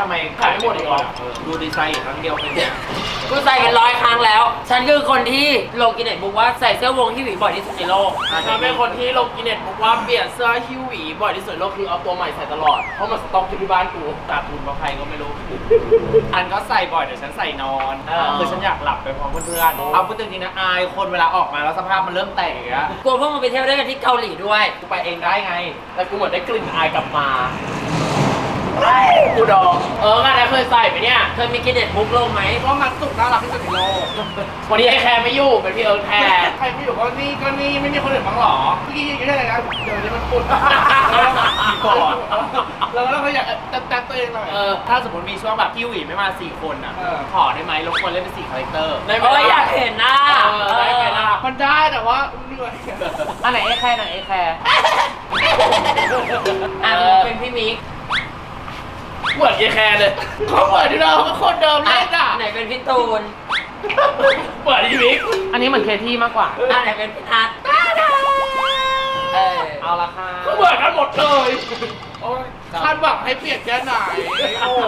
ทำไมขายไม่หมดอีกเหรอ ดูดีไซน์อีกครั้งเดียวเป็นเนี่ยกูใส่กันร้อยครั้งแล้ว ฉันคือคนที่ลงกินเน็ตบุ๊กว่าใส่เสื้อวงที่หวีบ่อยที่สุดในโลก ฉันเป็นคนที่ลงกินเน็ตบอกว่าเปลี่ยนเสื้อฮิวหวีบ่อยที่สุดในโลกคือเอาตัวใหม่ใส่ตลอด เพราะมันสต็อกอยู่ที่บ้านกูขาดทุนเพราะใครก็ไม่รู้ อันก็ใส่บ่อยเดี๋ยวฉันใส่นอนเออคือฉันอยากหลับไปพร้อมเพื่อนๆเอาพูดจริงๆนะอายคนเวลาออกมาแล้วสภาพมันเริ่มแตกอย่างเงี้ยกลัวพวกมึงไปเที่ยวด้วยกันที่เกาหลีด้วย กูไปเองได้ไง แต่กูเหมือนได้กลิ่นอายกลับมา กูดองเอองานนั้นเคยใส่ไปเนี่ยเคยมีกินเน็ตบุ๊กลงไหม ก็มันสุกน่ารักที่สุดในโลกวันนี้ไอ้แคร์ไม่อยู่เป็นพี่เอิร์ธแทนใครไม่อยู่ก็นี่ก็นี่ไม่มีคนอื่นบ้างหรอเมื่อกี้ยังได้อะไรนะเดี๋ยวนี้มันปุ่นแล้วก็เขาอยากจัดจัดตัวเองหน่อยเออถ้าสมมติมีช่วงแบบคิวอีไม่มาสี่คนอะขอได้ไหมรบกวนเล่นเป็นสี่คาแรคเตอร์ได้ไหมโอ้ยอยากเห็นหน้าเออได้ไหมล่ะมันได้แต่ว่าเหนื่อยอันไหนไอ้แคร์ไหนไอ้แคร์อะเป็นพี่มิก เหมือนไอ้แคร์เลยเขาเหมือนที่เราก็คนเดิมเล่นอะไหนเป็นพี่ตูนเหมือนอีวิกอันนี้เหมือนเคที่มากกว่า อะไหนเป็นพี่ทัศน์เออเอาละค่ะก็เหมือนกันหมดเลย คาดหวังให้เปลี่ยนแค่ไหน โอ้โห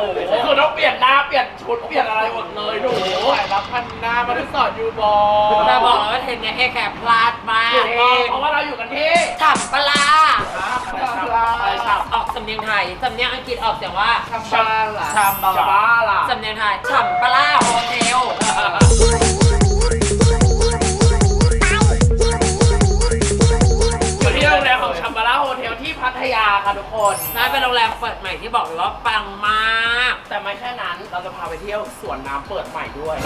คือต้องเปลี่ยนหน้าเปลี่ยนชุดเปลี่ยนอะไรหมดเลยหนูสายรับพันหน้ามาที่สอนยูบอลแต่บอกเลยว่าเทรนเนี้ยเอแคร์พลาดมากถูกต้องเพราะว่าเราอยู่กันที่ฉ่ำปลาร้าอะไรฉับออกสำเนียงไทยสำเนียงอังกฤษออกเสียงว่าชัมบาล่ะชัมบาล่ะสำเนียงไทยฉ่ำปลาร้าโฮเทล ที่พัทยาค่ะทุกคนน่าเป็นโรงแรมเปิดใหม่ที่บอกเลยว่าปังมาก แต่ไม่แค่นั้นเราจะพาไปเที่ยวสวนน้ำเปิดใหม่ด้วย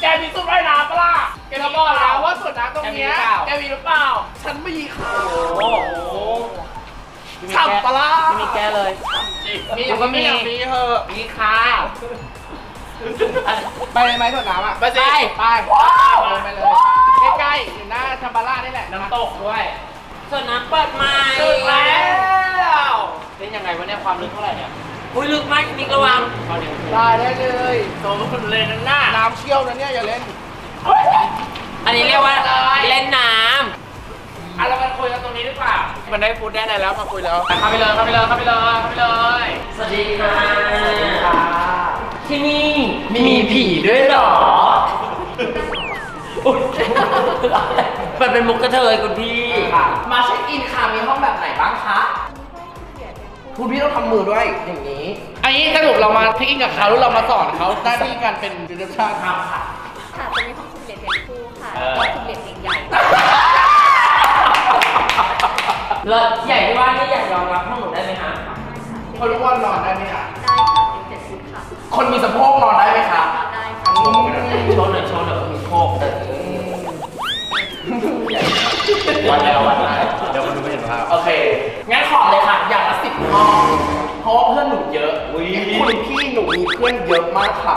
แกมีตู้ว่ายน้ำปะล่ะแกจะบอกแล้วว่าสวนน้ำตรงเนี้ยแกมีหรือเปล่า ฉันไม่มีค่ะโอ้โหฉ่ำปะล่ะไม่มีแก้เลย มีก็มี มีเหอะมีค่ะไปไหมสวนน้ำอะไปสิไปไปเลยใกล้ๆอยู่หน้าชัมบาร่านี่แหละน้ำตกด้วย ส่วนน้ำเปิดใหม่ถึงแล้วเล่นยังไงวะเนี่ยความลึกเท่าไหร่เนี่ยอุ้ยลึกมากมิกระวังได้ได้เลยโซนเลยนั่นน่ะน้ำเชี่ยวนะเนี่ยอย่าเล่นอันนี้เรียกว่าเล่นน้อะเรามาคุยกันตรงนี้ดีกว่ามันได้ฟูดได้อะไรแล้วมาคุยแล้วเข้าไปเลยเข้าไปเลยเข้าไปเลยเข้าไปเลยำสวัสดีค่ะค่ะที่นี่มีผีด้วยเหรอ มันเป็นมุกกระเทยคุณพี่มาเช็คอินค่ะ มีห้องแบบไหนบ้างคะคุณพี่ต้องทำมือด้วยอย่างนี้ อันนี้สรุปเรามาเช็คอินกับเขาหรือเรามาสอนเขาหน้าที่การเป็นดิจิทัลทำค่ะค่ะจะมีห้องสุ่มเหรียญเพชรคู่ค่ะเออแล้วก็สุ่มเหรียญเพลงใหญ่แล้วใหญ่ที่ว่านี่อยากยอมรับห้องหนูได้ไหมคะคนรู้ว่านอนได้ไหมคะได้ค่ะเป็นเจ็ดฟุตค่ะ คนมีสะโพกนอนได้ไหมคะได้ค่ะโชว์หน่อยโชว์หน่อย วันแล้ววันแล้วเดี๋ยวคนดูไม่เห็นภาพ โอเค งั้นขอเลยค่ะ อย่างละสิบห้องเพราะว่าเพื่อนหนูเยอะคุณพี่หนูมีเพื่อนเยอะมากค่ะ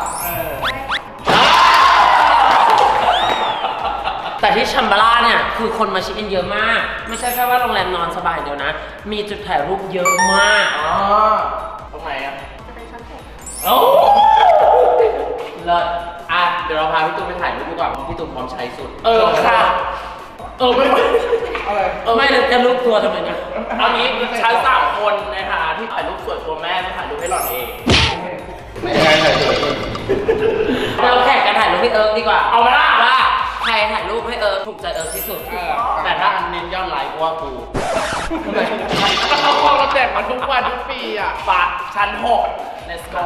แต่ที่ชัมบาร่าเนี่ย คือคนมาเช็คอินเยอะมาก ไม่ใช่แค่ว่าโรงแรมนอนสบายเดียวนะ มีจุดถ่ายรูปเยอะมาก อ๋อ ตรงไหนอะ จะเป็นชั้นหกโอ้เลิศอะ เดี๋ยวเราพาพี่ตูนไปถ่ายรูปดีกว่าเพราะพี่ตูนพร้อมใช้สุดเออค่ะ เออไม่ไม่อะไรไม่เลยจะรูปตัวทำไมเนี่ยเอางี้ฉันสามคนในฐานะที่ถ่ายรูปสวยตัวแม่ไม่ถ่ายรูปให้หล่อนเอง ไม่ใช่ถ่ายสวยเราแข่งกันถ่ายรูปให้เอิร์กดีกว่าเอาไหมล่ะ ว่าใครถ่ายรูปให้เอิร์กถูกใจเอิร์กที่สุดแต่ถ้าอันเน้นยอดไลค์ก็ว่ากูก็เขาคลองเราแจกมาทุกวันทุกปีอะปะชั้นหก let's go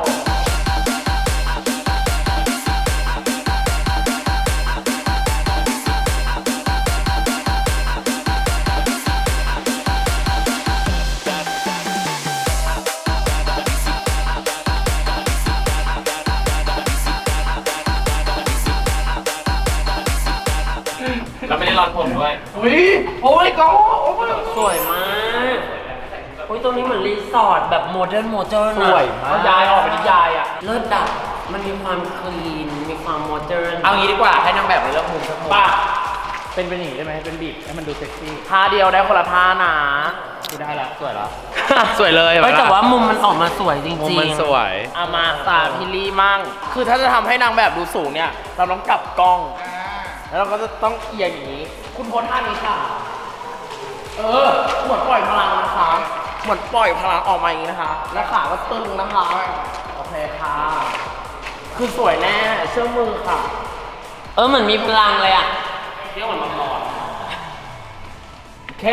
รอนผมด้วย อุ้ยโอ้ยก็โอ้ยสวยมากโอ้ยตรงนี้เหมือนรีสอร์ทแบบโมเดิร์นโมเดิร์นเขาย้ายออกไปนิยายอะ เลิศดับมันมีความคลีน มีความโมเดิร์น เอางี้ดีกว่าให้นางแบบในเรื่องมุมสักมุมป่ะ เป็นเป็นอย่างนี้ได้ไหมเป็นบีบให้มันดูเซ็กซี่ท่าเดียวได้คนละท่านะกูได้ละสวยล้วสวยเลยเฮ้ยแต่ว่ามุมมันออกมาสวยจริงๆมุมมันสวยอามาสาพิลี่มั่งคือถ้าจะทำให้นางแบบดูสูงเนี่ย เราต้องกลับกล้อง แล้วเราก็จะต้องเอียงอย่างนี้ คุณโพสท่านี้ค่ะ เออ เหมือนปล่อยพลังนะคะ เหมือนปล่อยพลังออกมาอย่างนี้นะคะ แล้วขาก็ตึงนะคะ โอเคค่ะ คือสวยแน่ เชื่อมือค่ะ เออเหมือนมีพลังเลยอะเที่ยวเหมือนมังกรโอเค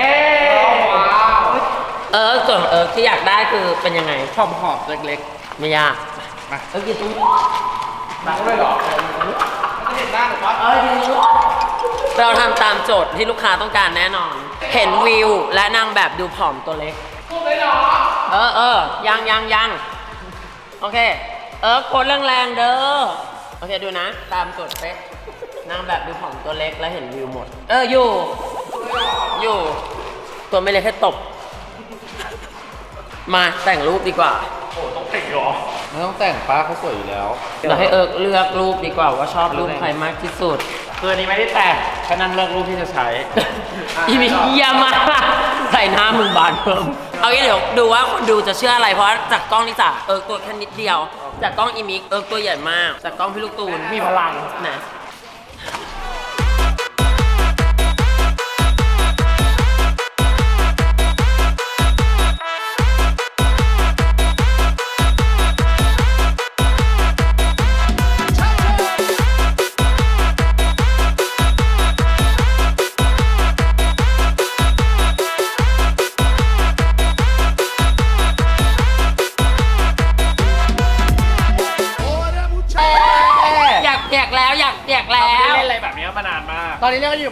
เออส่วนเออที่อยากได้คือเป็นยังไง หอมหอมๆเล็กไม่ยากมาเออกี่ตุ้งๆมาด้วยเหรอจะเห็นหน้าหรือว่าเออจริงเราทำตามโจทย์ที่ลูกค้าต้องการแน่นอน เห็นวิวและนางแบบดูผอมตัวเล็ก พูดเลยเหรอเออเออยังยังยังโอเค เออโคตรแรงๆเด้อ โอเคดูนะ ตามกฎเป๊ะนางแบบดูผอมตัวเล็กแล้วเห็นวิวหมด เอออยู่ อยู่ ตัวไม่เล็กแค่ตบ มาแต่งรูปดีกว่า โอ้ต้องติดเหรอ ไม่ต้องแต่งป้าเขาสวยอยู่แล้วเดี๋ยวให้เอิร์กเลือกรูปดีกว่าว่าชอบรูปใครมากที่สุด คืออันนี้ไม่ได้แต่งแค่นั้นเลือกรูปที่จะใช้ อีมิเยี่ยมมากใส่หน้ามึงบานเพิ่มเอางี้เดี๋ยวดูว่าคนดูจะเชื่ออะไรเพราะจากกล้องนี่จ้ะเอิร์กตัวแค่นิดเดียว จากกล้องอีมิกเอิร์กตัวใหญ่มาก จากกล้องพี่ลูกตูนมีพลังนะ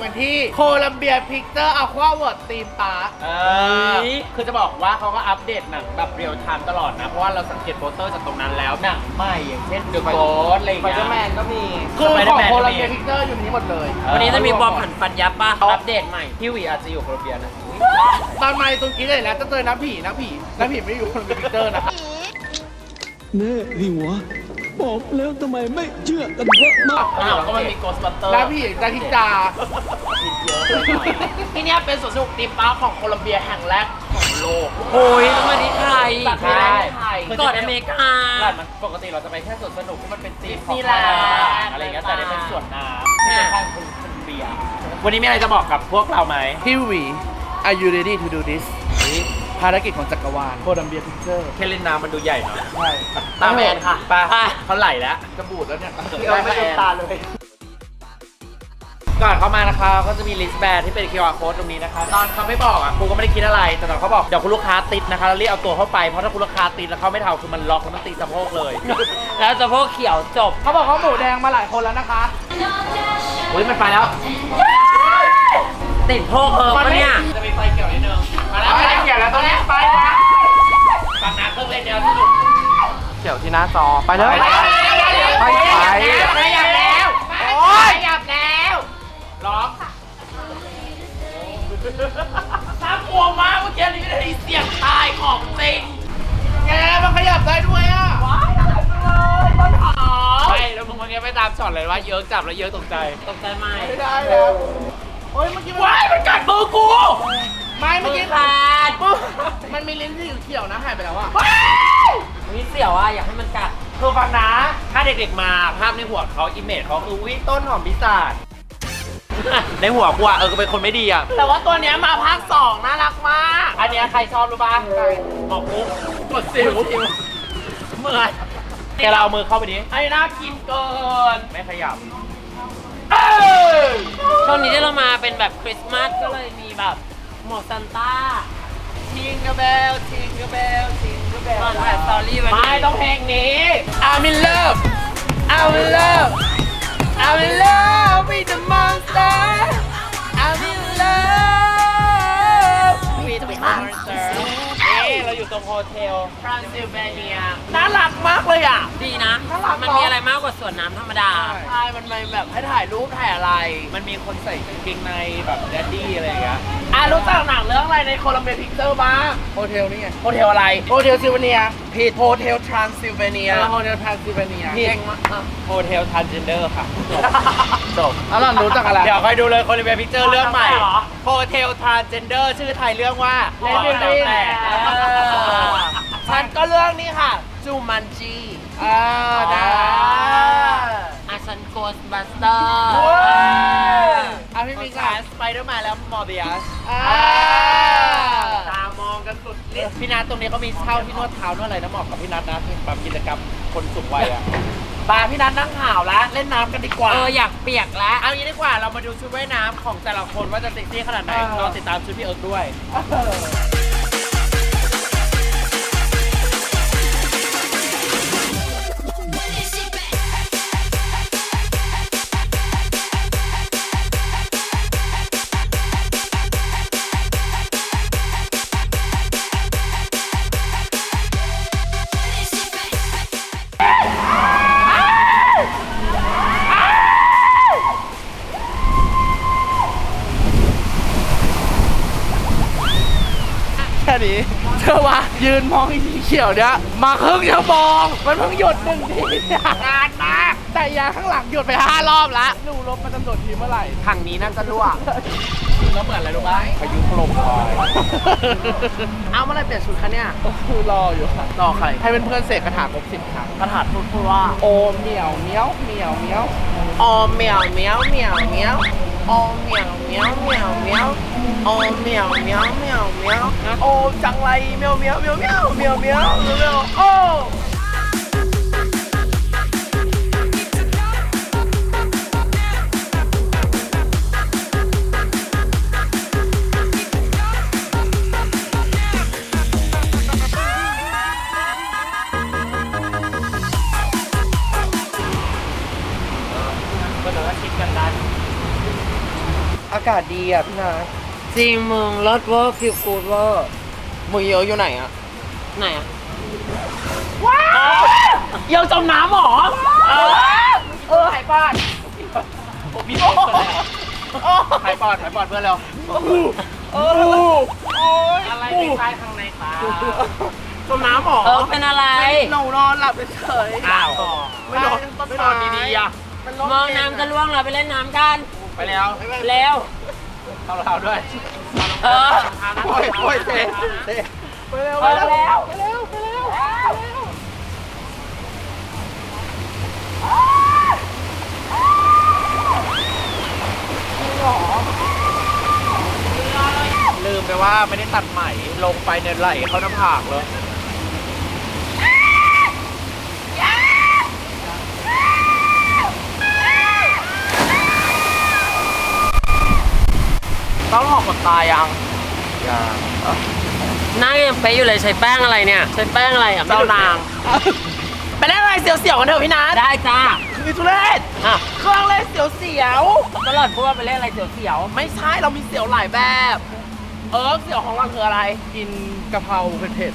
ก็อยู่กันที่โคลัมเบียพิกเตอร์อะควาเวิร์ดทีมพาร์คเออคือจะบอกว่าเขาก็อัปเดตหนังแบบเรียลไทม์ตลอดนะ เพราะว่าเราสังเกตโปสเตอร์จากตรงนั้นแล้วหนังใหม่อย่างเช่น The Ghost อะไรอย่างไฟเงี้ยเดอร์แมนก็มีคือคือของ Spider-Man โคก็ลัมมีเบียพิกเตอร์อยู่ในนี้หมดเลย วันนี้จะมีบอมผันฟันยับป่ะอัปเดตใหม่พี่หวีอาจจะอยู่โคลอมเบียนะตอนมาตรงกี้เลยแล้วจะเจอน้ำผีน้ำผีน้ำผีไม่ได้อยู่โคลัมเบียพิกเตอร์นะครับแน่ดิวะ บอกแล้วทำไมไม่เชื่อกันวะมาอ้าวก็มันมี Ghostbuster น้ำผีดาทิจาที่เนี้ยเป็นสวนสนุกตีมปาร์คของโคลอมเบียแห่งแรกของโลกโอ้ยต้องมาที่ไทยตัดไม่ได้ที่ไทยก่อนอเมริการ้านมันปกติเราจะไปแค่สวนสนุกที่มันเป็นธีมของดิสนีย์แลนด์อะไรอย่างเงี้ยแต่นี่เป็นสวนน้ำที่เป็นทางโคลอมเบีย วันนี้มีอะไรจะบอกกับพวกเราไหมพี่หวี Are you ready to do this ภารกิจของจักรวาลโคลัมเบียพิกเตอร์แค่เล่นน้ำมันดูใหญ่เนาะใช่ตามแมนค่ะไปไปเขาไหลแล้วจะบูดแล้วเนี่ยเดี๋ยวไม่ตาเลย ก่อนเข้ามานะคะ ก็จะมีลิสต์แบร์ที่เป็น QR code ตรงนี้นะคะ ตอนเขาไม่บอกอะครูก็ไม่ได้คิดอะไร แต่ตอนเขาบอก เดี๋ยวคุณลูกค้าติดนะคะ แล้วรีบเอาตัวเข้าไป เพราะถ้าคุณลูกค้าติดแล้วเขาไม่เท่าคือมันล็อกแล้วมันตีสะโพกเลย แล้วจะพวกเขียวจบ เขาบอกเขาหมูแดงมาหลายคนแล้วนะคะอุ้ยมันไปแล้ว ติดโพกเออปะเนี่ย จะมีไฟเขียวนิดนึง มาแล้วไฟเขียวแล้วตอนนี้ไปนะฟังนะเครื่องเล่นเดียวสนุกเกี่ยวที่หน้าจอไปเลยไปไปไปไปขยับแล้วโอ้ยขยับแล้วร้องน่ากลัวมากเมื่อกี้นี่ไม่ได้ยินเสียงตายของจริงแกมันขยับได้ด้วยอะว้ายน่ารักจังเลยต้นหอมไม่แล้วมึงเมื่อกี้ไม่ตามช็อตเลยว่าเยิ้งจับแล้วเยิ้งตกใจตกใจไหมไม่ได้แล้วโอ้ยเมื่อกี้มันว้ายมันกัดมือกู ไม่เมื่อกี้ขาดมันมีลิ้นที่เขียวๆนะหายไปแล้วอะว้ายนี่เสี่ยวอะอยากให้มันกัดคือฟังนะ ถ้าเด็กๆมาภาพในหัวเขาอิมเมจเขาคือวิต้นหอมพิศาจในหัวกูอะเออก็เป็นคนไม่ดีอะแต่ว่าตัวเนี้ยมาภาคสองน่ารักมาก อันเนี้ยใครชอบรู้ป่ะหมอกปุ๊กกดสิวเมื่อยแกเราเอามือเข้าไปดิไอ้น่ากินเกิน ไม่ขยับเอ้ยช่วงนี้ที่เรามาเป็นแบบคริสต์มาสก็เลยมีแบบ หมวกซันต้าทิงกระเบลทิงกระเบลทิงกระเบลตอนถ่ายสตอรี่วันนี้ไม่ต้องเพลงนี้ I'm in love I'm in love I'm in love with the monster I'm in love with the monster นี่เราอยู่ตรงโฮเทล Transylvania น่ารักมากเลยอะ ดีนะ น่ารักมันมีอะไรมากกว่าสวนน้ำธรรมดา ใช่มันมีแบบให้ถ่ายรูปถ่ายอะไร มันมีคนใส่กางเกงในแบบแดดดี้อะไรอย่างเงี้ย อะรู้จักหนังเรื่องอะไรในโคลัมเบียพิกเตอร์บ้างโฮเทลนี่ไงโฮเทลอะไรโฮเทลซิลเวเนียผิดโฮเทลทรานซิลเวเนียโฮเทลทรานซิลเวเนียผิด เก่งมากอะโฮเทลทันเจนเดอร์ค่ะจบแล้วเรารู้จักอะไร เดี๋ยวคอยดูเลยคนในเว็บพิกเจอร์เรื่องใหม่เหรอ โฮเทลทรานเจนเดอร์ชื่อไทยเรื่องว่าเลนดิลินแต่ฉันก็เรื่องนี้ค่ะจูมันจี อ่าได้อา ชันโกสบัสเตอร์อะพี่มีมิกกาอะรสไปเดอร์แมนแล้วมอร์เบียสอ่าตามองกันสุดพี่นัทตรงนี้เขามีเช่าที่นวดเท้านวดอะไรนะเหมาะกับพี่นัทนะแบบกิจกรรมคนสูงวัยอะบาร์พี่นัทนั่งข่าวแล้วเล่นน้ำกันดีกว่า เอออยากเปียกแล้ว เอางี้ดีกว่าเรามาดูชุดว่ายน้ำของแต่ละคนว่าจะเซ็กซี่ขนาดไหนเออรอติดตามชุดพี่เอิร์กด้วย เขียวเนี้ยมาครึ่งชั่วโมงมันเพิ่งหยุดหนึ่งทีนานมากแต่ยาข้างหลังหยุดไปห้ารอบแล้วดูรบมันจะหยุดทีเมื่อไหร่ถังนี้น่าจะรั่วแล้วเหมือนอะไรรู้ไหมพายุถล่มคอยเอาเมื่อไหรเปลี่ยนชุดคะเนี่ยคือรออยู่ค่ะรอใครให้เพื่อนๆเสกคาถาครบสิบครั้งกระถาพูดพูดว่าโอมเหมียวเหมียวเหมียวเหมียวออมเหมียวเหมียวเหมียวเหมียวออมเหมียวเหมียวเหมียวเหมียว ออมเหมียวเหมียวเหมียวเหมียวโอมจังไรเหมียวเหมียวเหมียวเหมียวเหมียวเหมียวเหมียวโอ้ ก็เดี๋ยวก็คิดกันได้ อากาศดีอะพี่นา จริงมึงรถเวอร์ฟิลกูดเวอร์มึงเยอะอยู่ไหนอะไหนอะเยอะจมน้ำหรอเออเออหายปอดผมมีโอ้หายปอดหายปอดเพื่อนเราเอออะไรในใต้ข้างในตาจมน้ำหรอเออเป็นอะไรหนูนอนหลับเฉยอ้าวไม่นอนไม่นอนดีๆอะมองน้ำจะล่วงเราไปเล่นน้ำกันไปแล้วเร็ว เข้าเราด้วยเออโอ้ยโอ้ยเตะเตะไปเร็วไปแล้วไปเร็วไปเร็วลืมไปว่าไม่ได้ตัดใหม่ลงไปเนี่ยไหลเข้าหน้าผากเลย ต้องหอกกดตายยังยังหน้ายังเป๊ะอยู่เลยใช้แป้งอะไรเนี่ย ใช้แป้งอะไรอะไม่เจ้ารู้นาง ไปเล่นอะไรเสียวๆกันเถอะพี่นัทได้จ้าคือทุเรศอะเครื่องเล่นเสียวตลอดพูดว่าไปเล่นอะไรเสียวๆไม่ใช่เรามีเสียวหลายแบบ เออเสียวของเราคืออะไร กินกะเพราเผ็ด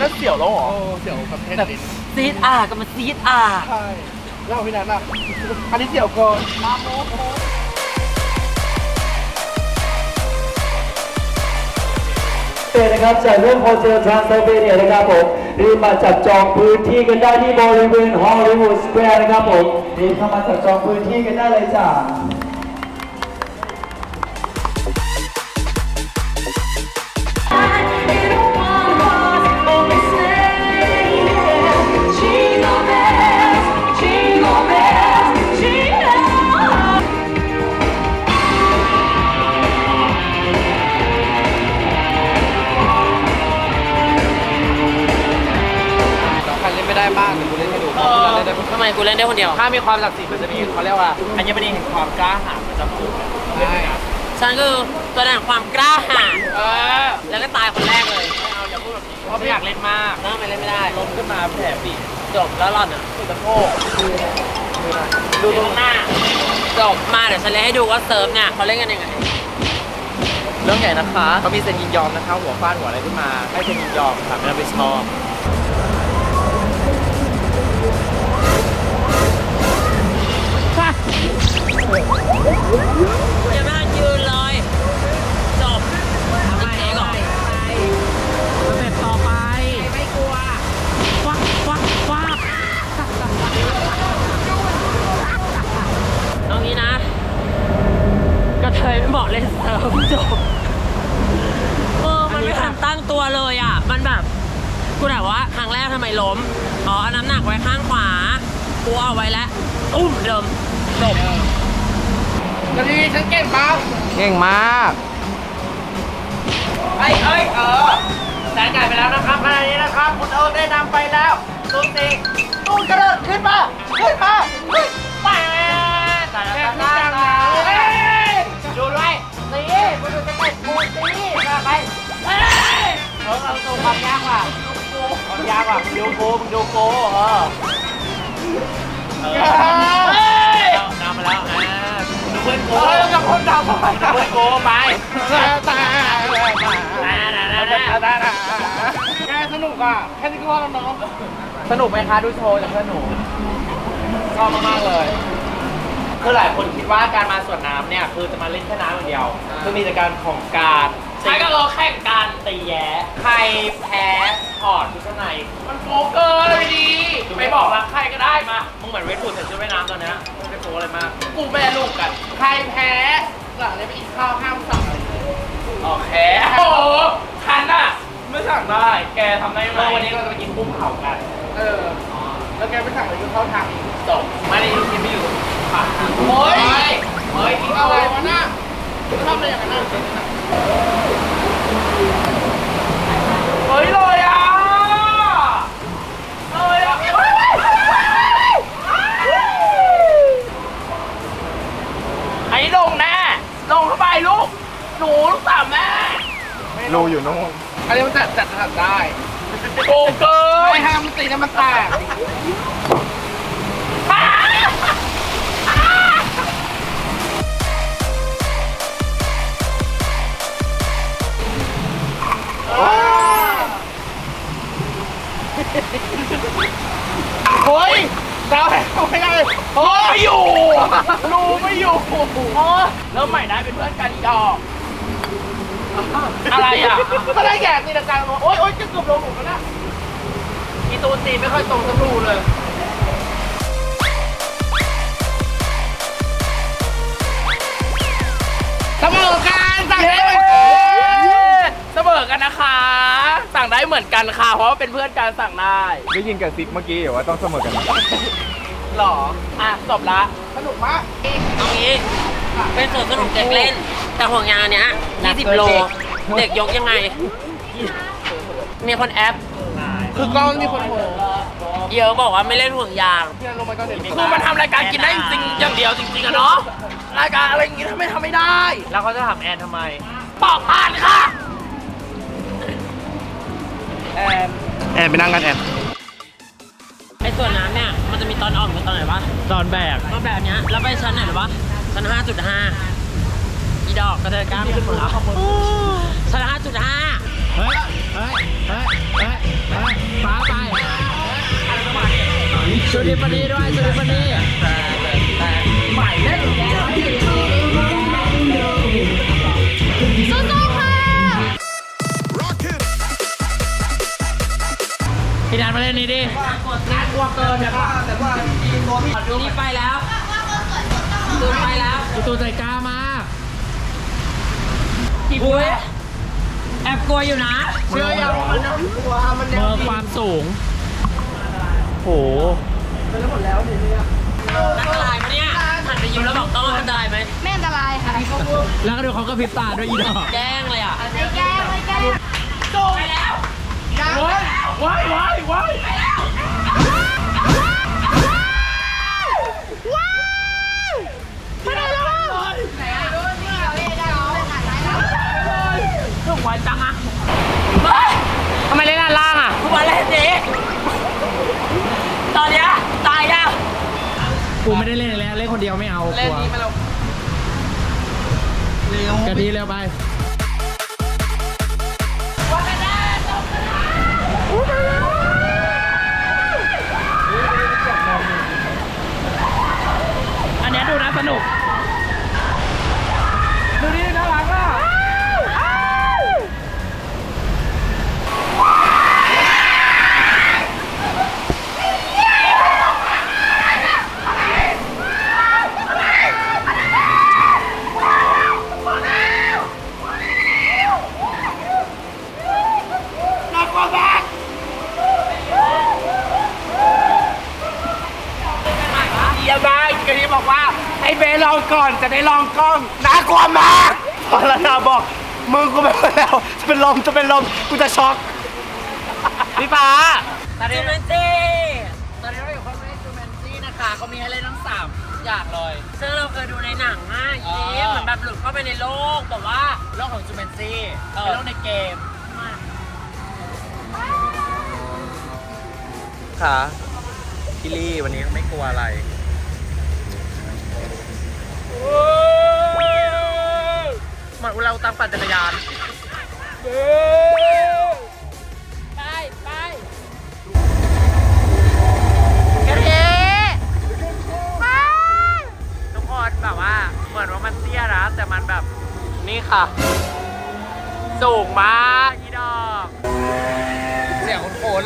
นั่นเสียวแล้วเหรอๆโอ้เสี่ยวกับเผ็ดนิดๆซีดอะก็มาซีดอะใช่แล้วพี่นัทล่ะอันนี้เสี่ยวก่อน เป็นะครับจากเรื่องโฮเทลทรานส์ไซเบเนียนะครับผมรีบมาจับจองพื้นที่กันได้ที่บริเวณฮอลลีวูดสแควร์นะครับผมรีบเข้ามาจับจองพื้นที่กันได้เลยจ้า เล่นได้คนเดียว ถ้ามีความศักดิ์สิทธิ์มันจะมีเขาเรียกว่าอัญมณีแห่งความกล้าหาญประจำตัวใช่ฉันคือตัวแทนความกล้าหาญเออแล้วก็ตายคนแรกเลยไม่เอาอย่าพูดแบบนี้เพราะไม่อยากเล่นมากแล้วทำไมเล่นไม่ได้ล้มขึ้นมาแผลปีกจบแล้วหล่อนอะสุดตะโพกดูตรงหน้าจบมาเดี๋ยวฉันเล่นให้ดูว่าเซิร์ฟเนี่ยเขาเล่นกันยังไงเรื่องใหญ่นะคะเขามีเซ็นยินยอมนะคะ หัวฟาดหัวอะไรขึ้นมาให้เซ็นยินยอมค่ะไม่ต้องไปชอบ ยังไม่ทันยื กมึงดูโกเออเออนำมาแล้วอ่าดูเพื่อนโกเออกับคนดาวไปดูเพื่อนโกไปตาตาแกสนุกอะ แค่นี้ก็ว่าแล้วเนาะสนุกไหมคะดูโชว์จากเพื่อนหนูชอบมากๆเลยคือหลายคนคิดว่าการมาสวนน้ำเนี่ยคือจะมาเล่นแค่น้ำอย่างเดียว คือมีแต่การของการใช้ก็รอแข่งกันตีแย้ใครแพ้ ถอดชุดชั้นใน มันโฟเกอร์เลยดีไปบอกรักใครก็ได้มามึงเหมือนเวทฟูดใส่ชุดว่ายน้ำตอนเนี้ยไม่ได้โฟอะไรมากกูแม่ลูกกัน ใครแพ้หลังนี้ไปกินข้าวห้ามสั่งอะไรเลยโอเคโอ้โหคันอะไม่สั่งได้แกทำได้ไหมวันนี้เราจะไปกินกุ้งเผากัน เออ แล้วแกไปสั่งอะไรก็เข้าทางอีกจบไม่ได้กินไม่อยู่ผ่านโอ้ยเฮ้ยกินอะไรอะไรวะน่ะจะทำอะไรอย่างนั้นน่ะ เฮ้ยเลยอะเลยอะไอ้ลงแน่ลงเข้าไปลูก หนูลูกสาวแม่ รูอยู่นู่น อันนี้มันจัดจัดจัด ได้โกเกินไม่ห้ามตีน้ำมันแตกเฮ้ยดาวแหงไม่ได้โอ้ไม่อยู่รูไม่อยู่โอ้เริ่มใหม่ได้เป็นเพื่อนกันอีดอก อะไรอะก็ได้แก่ตีละกลางลงโอ๊ยโอ๊ยจะเกือบลงหลุมแล้วนะอีตูนตีไม่ค่อยตรงสักรูเลยเสมอกันสั่งได้เหมือนเสมอกันนะคะ สั่งได้เหมือนกันค่ะ เพราะว่าเป็นเพื่อนกันสั่งได้ได้ยินกับซิกเมื่อกี้เหรอว่าต้องเสมอกันนะหรอ อะจบละสนุกมากเอางี้ เป็นสวนสนุกเด็กเล่น แต่ห่วงยางอันเนี้ย20 โลเด็กยกยังไง มีคนแอป คือกล้องมีคนโผล่เยอะบอกว่าไม่เล่นห่วงยาง ที่นั่นลงไปก็เด็ดคือมันทำรายการกินได้จริงๆอย่างเดียวจริงๆอะเนาะ รายการอะไรอย่างงี้ทำไมทำไม่ได้แล้วเขาจะถามแอนทำไม ปอกผ่านค่ะแอนแอนไปนั่งกันแอนไอ้ส่วนน้ำเนี่ย มันจะมีตอนออกกับตอนไหนวะ ตอนแบกตอนแบบเนี้ยแล้วไปชั้นไหนหรอวะชั้น 5.5 อีดอกกระเทยกล้ามขึ้นหมดแล้วชั้น5.5เฮ้ยเฮ้ย เฮ้ย เฮ้ย เฮ้ยฟ้าไปชูดิปนีด้วยชูดิปนีใหม่เล่นพี่นันมาเล่นนี้ดิน่ากลัวเกินแต่ว่าแต่ว่านี่ไปแล้วตูนไปแล้วตัวใจกล้ามาก อุ้ยแอบกลัวอยู่นะ เชื่อยังมันเมอความสูง โหอันตรายไหมเนี่ยหันไปยิ้มแล้วบอกต้องอันตรายไหมไม่อันตรายค่ะแล้วก็ดูเขาก็พริบตาด้วยอีดอก แกล้งเลยอะ ไม่แก้ไม่แก้ ไปแล้ว ว้ายว้ายว้าย ตอนเนี้ยตายยังกูไม่ได้เล่นแล้ว เล่นคนเดียวไม่เอาเล่นนี้มาลงกะทิเร็วไปอันเนี้ยดูน่าสนุก ยี่ยมมากกะทิบอกว่าให้เบลลองก่อนจะได้ลองกล้องน่ากลัวมากพอละนาบอกมือกูไปหมดแล้วจะเป็นลมจะเป็นลมกูจะช็อกพี่ฟ้าจูเมนจี้ตอนนี้เราอยู่คอนเสิร์ตจูเมนซี่นะคะเขามีให้เล่นทั้งสามอย่างเลย ซึ่งเราเคยดูในหนังอะอ๋อเจ๊เหมือนแบบหลุดเข้าไปในโลกแต่ว่าโลกของจูเมนซี่เออเป็นโลกในเกมค่ะพี่ลี่วันนี้ไม่กลัวอะไร เหมือนเราตามปั่นจักรยานไปไปกระเททุกคนแบบว่า เหมือนว่ามันเตี้ยนะแต่มันแบบนี่ค่ะ สูงมากอีดอก เสียงคุ้น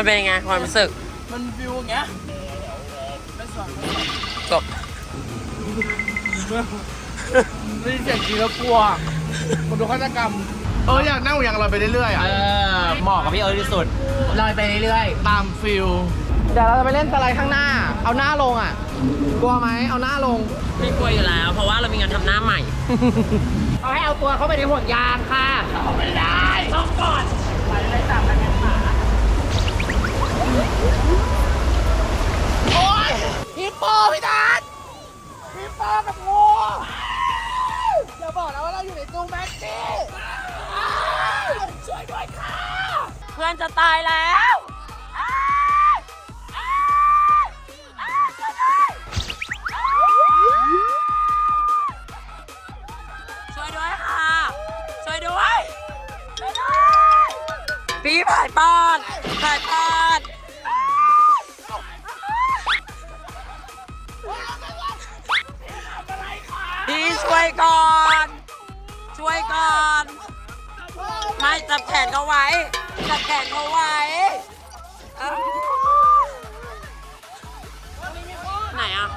มันเป็นยังไงความรู้สึก มันวิวอย่างเงี้ยจบได้ยินเสียงจริงแล้วกลัวมันดูฆาตกรรม เอออยากนั่งอย่างเราไปเรื่อยๆอะเออเหมาะกับพี่เอิร์ธที่สุดลอยไปเรื่อยตามฟิล เดี๋ยวเราจะไปเล่นสไลด์ข้างหน้า เอาหน้าลงอะ กลัวไหม เอาหน้าลงไม่กลัวอยู่แล้ว เพราะว่าเรามีงานทำหน้าใหม่ เอาให้เอาตัวเข้าไปในห่วงยางค่ะเอาไม่ได้ต้องก่อนไปเลยตามกันขา โอ๊ยฮิปโปพี่ทัศน์ฮิปโปกับงูอย่าบอกนะว่าเราอยู่ในตู้แม็กซี่อ้าวช่วยด้วยค่ะ เพื่อนจะตายแล้วอ้ายอ้ายอ้ายช่วยด้วยอ้ายช่วยด้วยค่ะ ช่วยด้วยช่วยด้วยพี่ผ่ายปอดผ่ายปอด วยก่อน ช่วยก่อน ไม่จับแขนเขาไว้ จับแขนเขาไว้เอ้าไหนอะ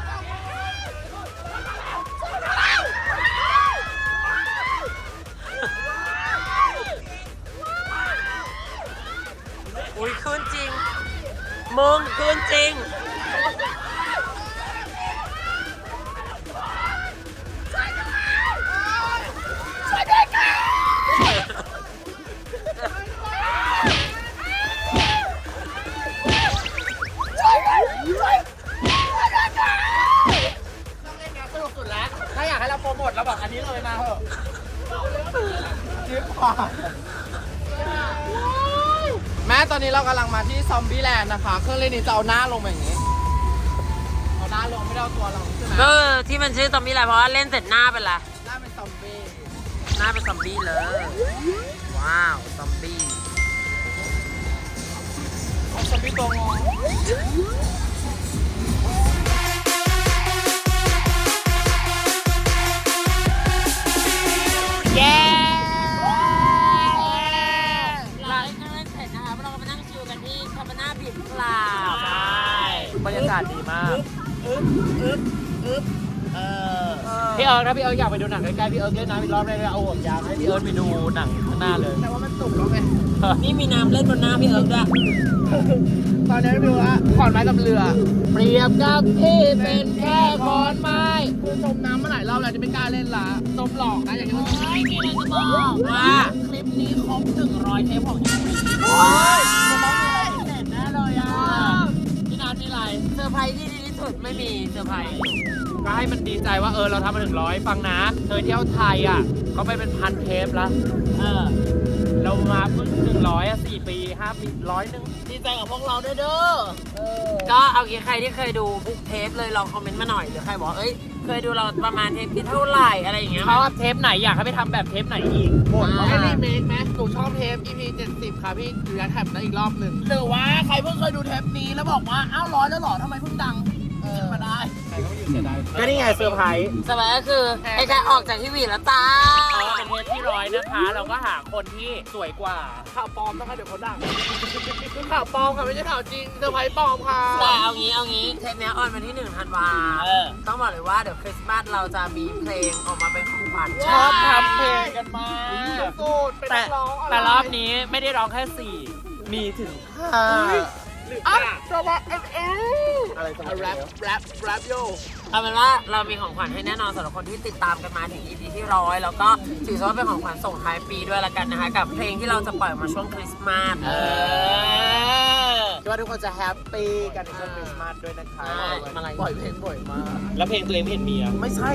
อุ้ยคืนจริง มึงคืนจริง เราโปรโมทเราบอกอันนี้เลยมาเถอะจิ๊บผ่านแม่ตอนนี้เรากำลังมาที่ซอมบี้แลนด์นะคะ เครื่องเล่นนี้จะเอาหน้าลงมาอย่างนี้ เอาหน้าลงไม่ได้เอาตัวลงใช่ไหมก็ที่มันชื่อซอมบี้แหละเพราะว่าเล่นเสร็จหน้าเป็นไรหน้าเป็นซอมบี้หน้าเป็นซอมบี้เลย ว้าวซอมบี้เอาซอมบี้ตัวงอ เย้หลังจากเล่นเสร็จนะคะเราก็มานั่งชิลกันที่คาบาน่าบีชคลาบบรรยากาศดีมากพี่เอิร์กถ้าพี่เอิร์กอยากไปดูหนังใกล้ๆพี่เอิร์กเล่นน้ำอีกรอบได้เลยเอาห่วงยางให้พี่เอิร์กไปดูหนังข้างหน้าเลย แต่ว่ามันสุกแล้วไงนี่มีน้ำเล่นบนหน้าพี่เอิร์กด้วย ตอนนี้ดูว่าขอนไม้กับเรือ เปรียบกับพี่เป็นแค่ขอนไม้คือจ มน้ำมาหลายรอบแล้วจะไม่กล้าเล่นละจมหลอกนะอย่างที่มันไม่มีอะไรจะบอกว่าคลิปนี้ครบ100เทปของยูริจะต้องมีอะไรพิเศษแน่เลยอะพี่นัทมีอะไรเซอร์ไพรส์ที่ดีที่สุดไม่มีเซอร์ไพรส์ก็ให้มันดีใจว่าเออเราทำมาถึงร้อยฟังนะเธอเที่ยวไทยอะเขาไปเป็นพันเทปล้วเออเรามาเพิ่งหนึ่งร้อยอะสี่ปีห้าปีร้อยหนึ่งดีใจกับพวกเราด้วยเด้อก็เอางี้ใครที่เคยดูทุกเทปเลยลองคอมเมนต์มาหน่อยหรือใครบอกเอ้ย เคยดูเราประมาณเทปที่เท่าไหร่อะไรอย่างเงี้ยเขาว่าเทปไหนอยากให้ไปทำแบบเทปไหนอีกหมดเขาให้รีเมคไหมหนูชอบเทป EP 70 ค่ะพี่อยู่ยันแถบนั้นอีกรอบหนึ่งหรือว่าใครเพิ่งเคยดูเทปนี้แล้วบอกว่า อ้าวร้อยแล้วเหรอทำไมเพิ่งดังขึ้นมาได้ ก็นี่ไงเซอร์ไพรส์สบายก็คือไอ้แค่ออกจากทีวีแล้วจ้าเออเป็นเทปที่ร้อยนะคะ เราก็หาคนที่สวยกว่าข่าวปลอมนะคะเดี๋ยวเขาดังคือข่าวปลอมค่ะไม่ใช่ข่าวจริงเซอร์ไพรส์ปลอมค่ะแต่เอางี้เอางี้เทปเนี้ยออนวันที่หนึ่งธันวาเออต้องบอกเลยว่าเดี๋ยวคริสต์มาสเราจะมีเพลงออกมาเป็นของขวัญชอบทำเพลงกันมากสูตรเป็นแต่นักร้องะไแต่รอบนี้ไม่ได้ร้องแค่สี่มีถึงห้าอะจะว่าเอ็มเอ็ มอะไรแรปแรปแรปโยเอาเป็นว่าเรามีของขวัญให้แน่นอนสำหรับคนที่ติดตามกันมาถึง EP ที่ร้อยแล้วก็ถือซะว่าเป็นของขวัญส่งท้ายปีด้วยละกันนะคะ กับเพลงที่เราจะปล่อยออกมาช่วงคริสต์มาสเออ คิดว่าทุกคนจะแฮปปี้กันในช่วงคริสต์มาสด้วยนะคะใช่อะไรปล่อยเพลงบ่อยมาก แล้วเพลงตัวเองไม่เห็นมีอะไม่ใช่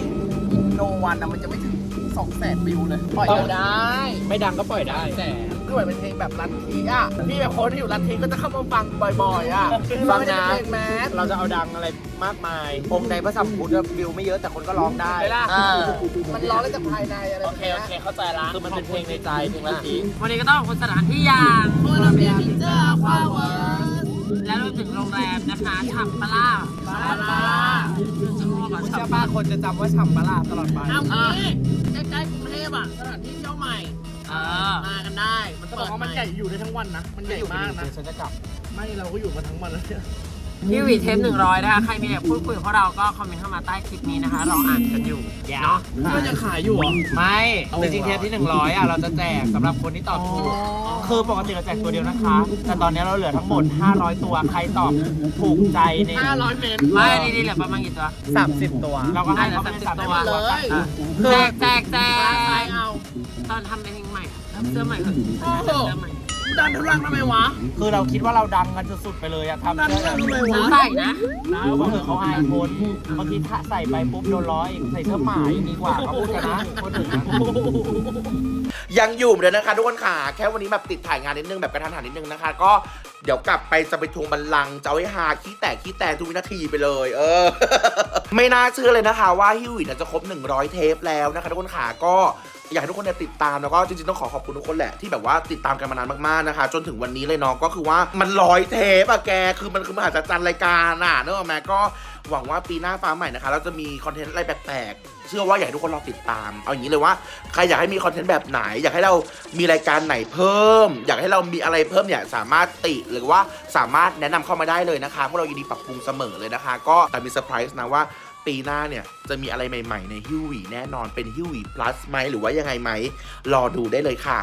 โนวันนะมันจะไม่ถึง2 0 0 0 0 0วิวเลย ปล่อยต้องได้ ไม่ดังก็ปล่อยได้ แต่ ด้วยเป็นเพลงแบบลัทธิอะพี่แบบคนที่อยู่ลัทธิก็จะเข้ามาฟังบ่อยๆอะคือมันไม่ได้เป็นเพลงแมสเราจะเอาดังอะไรมากมายองค์ในพระสัมพุทธวิวไม่เยอะแต่คนก็ร้องได้ไปล่ะเออมันร้องได้จากภายในอะไรโอเคโอเคเข้าใจละคือมันเป็นเพลงในใจเพลงละทีวันนี้ก็ต้องขอบคุณสถานที่อย่างโมนาเบียพิเจอร์ควาเวิร์สและรวมถึงโรงแรมนะคะฉ่ำปะล่าฉ่ำปะล่าจะรู้ว่าคุณฉ่ำเชื่อปะป้าล่าคนจะจำว่าฉ่ำปะลาตลอดไปเอางี้ใกล้ๆกรุงเทพอะสถานที่เที่ยวใหม่เออมากันได้ มันบอกว่ามันใหญ่อยู่ได้ทั้งวันนะ มันใหญ่มากนะ ฉันจะกลับ ไม่เราก็อยู่มาทั้งวันแล้วเนี่ย พี่วีเทปหนึ่งร้อยนะคะ ใครมีอะไรพูดคุยกับพวกเราก็คอมเมนต์เข้ามาใต้คลิปนี้นะคะ เราอ่านกันอยู่ เนาะ ก็จะขายอยู่เหรอ ไม่จริงๆเทปที่ 100อะเราจะแจกสำหรับคนที่ตอบถูก คือปกติเราแจกตัวเดียวนะคะ แต่ตอนนี้เราเหลือทั้งหมด 500 ตัว ใครตอบถูกใจใน500 เมตรไม่ดีดีๆเหลือประมาณกี่ตัว 30 ตัว เราก็ให้เขาไป30 30ตัตัววเลย อะแจกแจกแจใครกเอา ตอนทำเพลงใหม่อะเสื้อใหม่เถอะโอ้โหเสื้อใหม่ ดันทุลังทำไมวะคือเราคิดว่าเราดังกันสุดๆไปเลยอะทำดันทุลังทำไมซื้อวะใส่นะนะบางทีเขาอายคนบางทีถ้าใส่ไปปุ๊บโดนร้อยใส่เสื้อหมายังดีกว่าเขาพูดกันนะคนอื่นนะยังอยู่เหมือนเดิมนะคะทุกคนค่ะ แค่วันนี้แบบติดถ่ายงานนิดนึงแบบกระทันหันนิดนึงนะคะ ก็เดี๋ยวกลับไปจะไปทวงบัลลังก์จะเอาให้ฮาขี้แตกขี้แตนทุกวินาทีไปเลย เออ ไม่น่าเชื่อเลยนะคะ ว่าฮิววินจะครบ 100 เทปแล้วนะคะทุกคนค่ะก็ อยากให้ทุกคนเนี่ยติดตามแล้วก็จริงๆต้องขอขอบคุณทุกคนแหละที่แบบว่าติดตามกันมานานมากๆนะคะ จนถึงวันนี้เลยเนาะก็คือว่ามันร้อยเทปอะแกคือมันคือมหัศจรรย์รายการอะเนกอะแม่ก็หวังว่าปีหน้าฟ้าใหม่นะคะ เราจะมีคอนเทนต์อะไรแปลกๆ เชื่อว่าอยากให้ทุกคนรอติดตาม เอาอย่างนี้เลยว่าใครอยากให้มีคอนเทนต์แบบไหน อยากให้เรามีรายการไหนเพิ่ม อยากให้เรามีอะไรเพิ่มเนี่ยสามารถติหรือว่าสามารถแนะนำเข้ามาได้เลยนะคะพวกเรายินดีปรับปรุงเสมอเลยนะคะ ก็แต่มีเซอร์ไพรส์นะว่า ปีหน้าเนี่ย จะมีอะไรใหม่ ๆ ในฮิววีแน่นอนเป็นฮิววี plus ไหมหรือว่ายังไงไหมรอดูได้เลยค่ะ